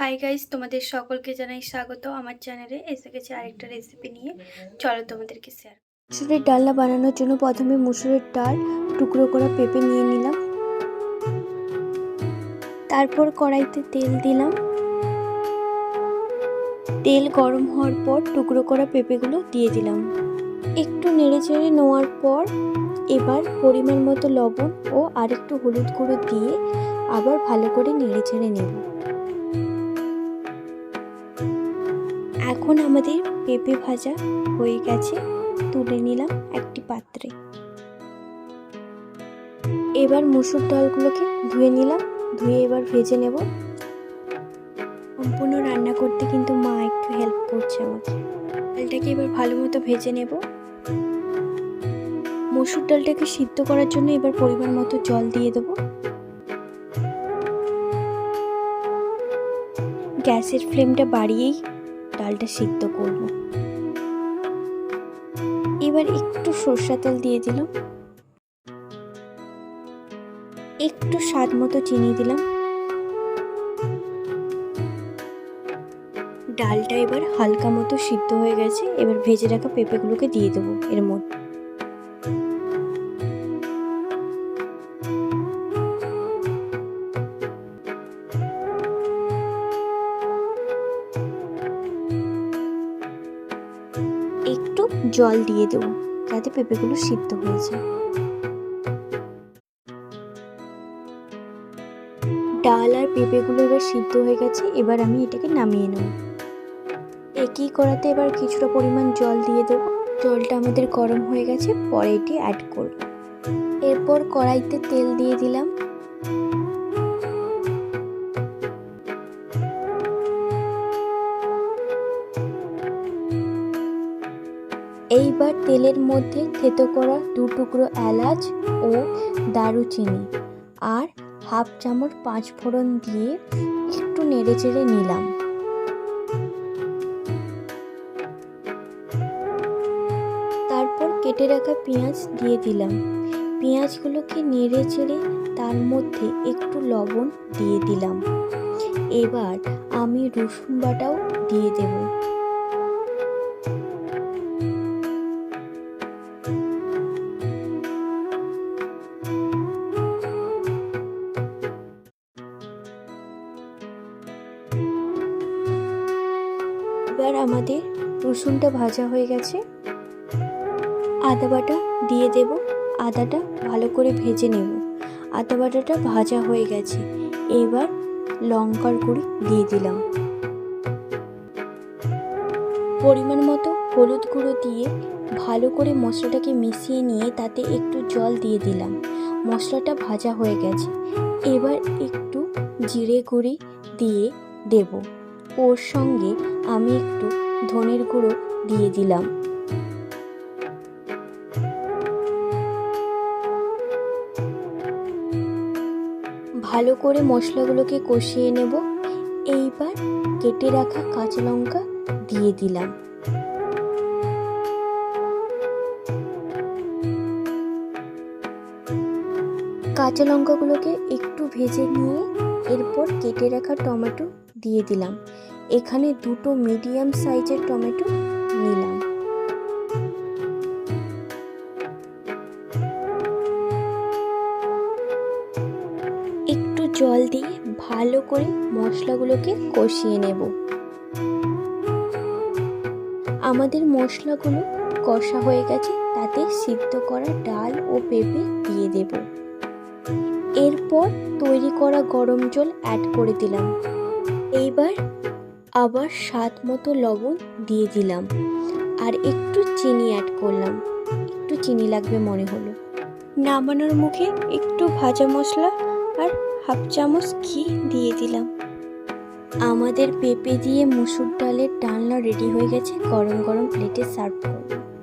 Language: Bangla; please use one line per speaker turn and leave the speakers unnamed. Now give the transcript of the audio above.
হাই গাইস তোমাদের সকলকে জানাই স্বাগত আমার চ্যানেলে এসে গেছে আরেকটা রেসিপি নিয়ে। চলো তোমাদেরকে শেয়ার মুসুরের ডালনা বানানোর জন্য প্রথমে মুসুরের ডাল, টুকরো করা পেঁপে নিয়ে নিলাম। তারপর কড়াইতে তেল দিলাম। তেল গরম হওয়ার পর টুকরো করা পেঁপেগুলো দিয়ে দিলাম। একটু নেড়ে চেড়ে নেওয়ার পর এবার পরিমাণ মতো লবণ ও আরেকটু হলুদ গুঁড়ো দিয়ে আবার ভালো করে নেড়ে চেড়ে নেব। এখন আমাদের পেঁপে ভাজা হয়ে গেছে। তুলে নিলাম একটি পাত্রে। এবার মুসুর ডালগুলোকে ধুয়ে নিলাম, ধুয়ে এবার ভেজে নেব। সম্পূর্ণ রান্না করতে কিন্তু মা একটু হেল্প করছে আমাকে। ডালটাকে এবার ভালো মতো ভেজে নেব। মসুর ডালটাকে সিদ্ধ করার জন্য এবার পরিমাণ মতো জল দিয়ে দেবো। গ্যাসের ফ্লেমটা বাড়িয়েই ডালটা সিদ্ধ করব। এবার একটু সর্ষা তেল দিয়ে দিলাম। একটু স্বাদ মতো চিনি দিলাম। ডালটা এবার হালকা মতো সিদ্ধ হয়ে গেছে। এবার ভেজে রাখা পেঁপেগুলোকে দিয়ে দেবো এর মধ্যে। জল দিয়ে দেবো যাতে পেঁপেগুলো সিদ্ধ হয়ে যায়। ডাল আর পেঁপেগুলো এবার সিদ্ধ হয়ে গেছে, এবার আমি এটাকে নামিয়ে নেব। একই করাতে এবার কিছুটা পরিমাণ জল দিয়ে দেবো। জলটা আমাদের গরম হয়ে গেছে, পরে এটি অ্যাড করব। এরপর কড়াইতে তেল দিয়ে দিলাম। এইবার তেলের মধ্যে থেতো করা দু টুকরো এলাচ ও দারুচিনি আর হাফ চামচ পাঁচ ফোড়ন দিয়ে একটু নেড়ে চেড়ে নিলাম। তারপর কেটে রাখা পেঁয়াজ দিয়ে দিলাম। পেঁয়াজগুলোকে নেড়ে চেড়ে তার মধ্যে একটু লবণ দিয়ে দিলাম। এবার আমি রসুন বাটাও দিয়ে দেবো। এবার আমাদের রসুনটা ভাজা হয়ে গেছে। আদা বাটা দিয়ে দেব। আদাটা ভালো করে ভেজে নেব। আদা বাটাটা ভাজা হয়ে গেছে। এবার লঙ্কার গুঁড়ি দিয়ে দিলাম। পরিমাণ মতো হলুদ গুঁড়ো দিয়ে ভালো করে মশলাটাকে মিশিয়ে নিয়ে তাতে একটু জল দিয়ে দিলাম। মশলাটা ভাজা হয়ে গেছে। এবার একটু জিরে গুঁড়ি দিয়ে দেবো। ওর সঙ্গে আমি একটু ধনের গুঁড়ো দিয়ে দিলাম। ভালো করে মশলাগুলোকে কষিয়ে নেব। এইবার কেটে রাখা কাঁচা লঙ্কা দিয়ে দিলাম। কাঁচা লঙ্কাগুলোকে একটু ভেজে নিয়ে এরপর কেটে রাখা টমেটো দিয়ে দিলাম। এখানে দুটো মিডিয়াম সাইজের টমেটো নিলাম। একটু জল দিয়ে ভালো করে মশলাগুলোকে কষিয়ে নেব। আমাদের মশলাগুলো কষা হয়ে গেছে, তাতে সিদ্ধ করা ডাল ও পেঁপে দিয়ে দেব। এরপর তৈরি করা গরম জল অ্যাড করে দিলাম। এইবার আবার স্বাদ মতো লবণ দিয়ে দিলাম। আর একটু চিনি অ্যাড করলাম। একটু চিনি লাগবে মনে হলো। নামানোর মুখে একটু ভাজা মশলা আর হাফ চামচ ঘি দিয়ে দিলাম। আমাদের পেঁপে দিয়ে মুসুর ডালের ডালনা রেডি হয়ে গেছে। গরম গরম প্লেটে সার্ভ করব।